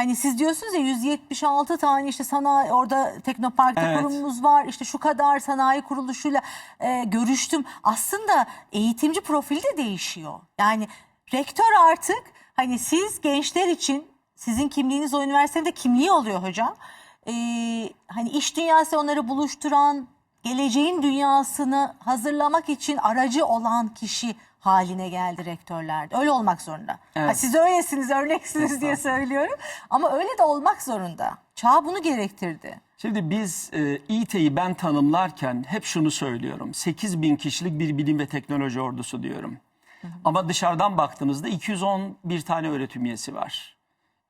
Hani siz diyorsunuz ya 176 tane işte sanayi orada Teknopark'ta Evet. kurumumuz var. işte şu kadar sanayi kuruluşuyla e, görüştüm. Aslında eğitimci profili de değişiyor. Yani rektör artık hani siz gençler için sizin kimliğiniz o üniversitede kimliği oluyor hocam. Ee, hani iş dünyası onları buluşturan, geleceğin dünyasını hazırlamak için aracı olan kişi haline geldi rektörlerde. Öyle olmak zorunda. Evet. Ha, siz öylesiniz, örneksiniz diye söylüyorum. Ama öyle de olmak zorunda. Çağ bunu gerektirdi. Şimdi biz e, İT'yi ben tanımlarken hep şunu söylüyorum. 8 bin kişilik bir bilim ve teknoloji ordusu diyorum. Ama dışarıdan baktığınızda 211 tane öğretim üyesi var.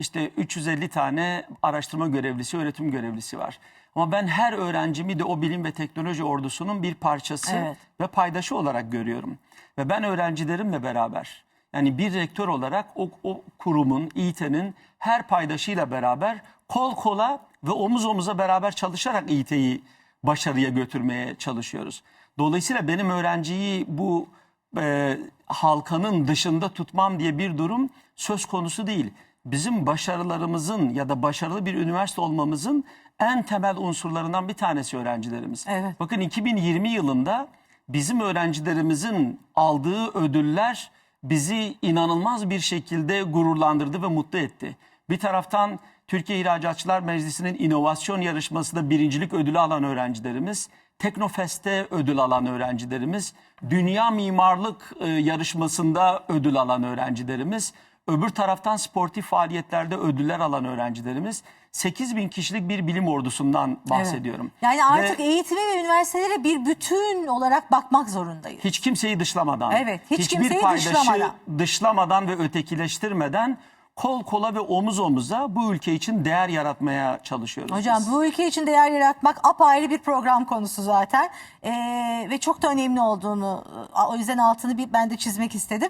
İşte 350 tane araştırma görevlisi, öğretim görevlisi var. Ama ben her öğrencimi de o bilim ve teknoloji ordusunun bir parçası Evet. ve paydaşı olarak görüyorum. Ve ben öğrencilerimle beraber yani bir rektör olarak o, o kurumun, İT'nin her paydaşıyla beraber kol kola ve omuz omuza beraber çalışarak İT'yi başarıya götürmeye çalışıyoruz. Dolayısıyla benim öğrenciyi bu e, halkanın dışında tutmam diye bir durum söz konusu değil. Bizim başarılarımızın ya da başarılı bir üniversite olmamızın en temel unsurlarından bir tanesi öğrencilerimiz. Evet. Bakın 2020 yılında bizim öğrencilerimizin aldığı ödüller bizi inanılmaz bir şekilde gururlandırdı ve mutlu etti. Bir taraftan Türkiye İhracatçılar Meclisi'nin inovasyon yarışmasında birincilik ödülü alan öğrencilerimiz, Teknofest'te ödül alan öğrencilerimiz, Dünya Mimarlık e, yarışmasında ödül alan öğrencilerimiz, öbür taraftan sportif faaliyetlerde ödüller alan öğrencilerimiz 8 bin kişilik bir bilim ordusundan bahsediyorum. Yani Ve artık eğitime ve üniversitelere bir bütün olarak bakmak zorundayız. hiç kimseyi dışlamadan, Evet, hiç hiçbir kimseyi dışlamadan. dışlamadan ve ötekileştirmeden kol kola ve omuz omuza bu ülke için değer yaratmaya çalışıyoruz. Hocam biz. bu ülke için değer yaratmak apayrı bir program konusu zaten. Ee, ve çok da önemli olduğunu o yüzden altını bir ben de çizmek istedim.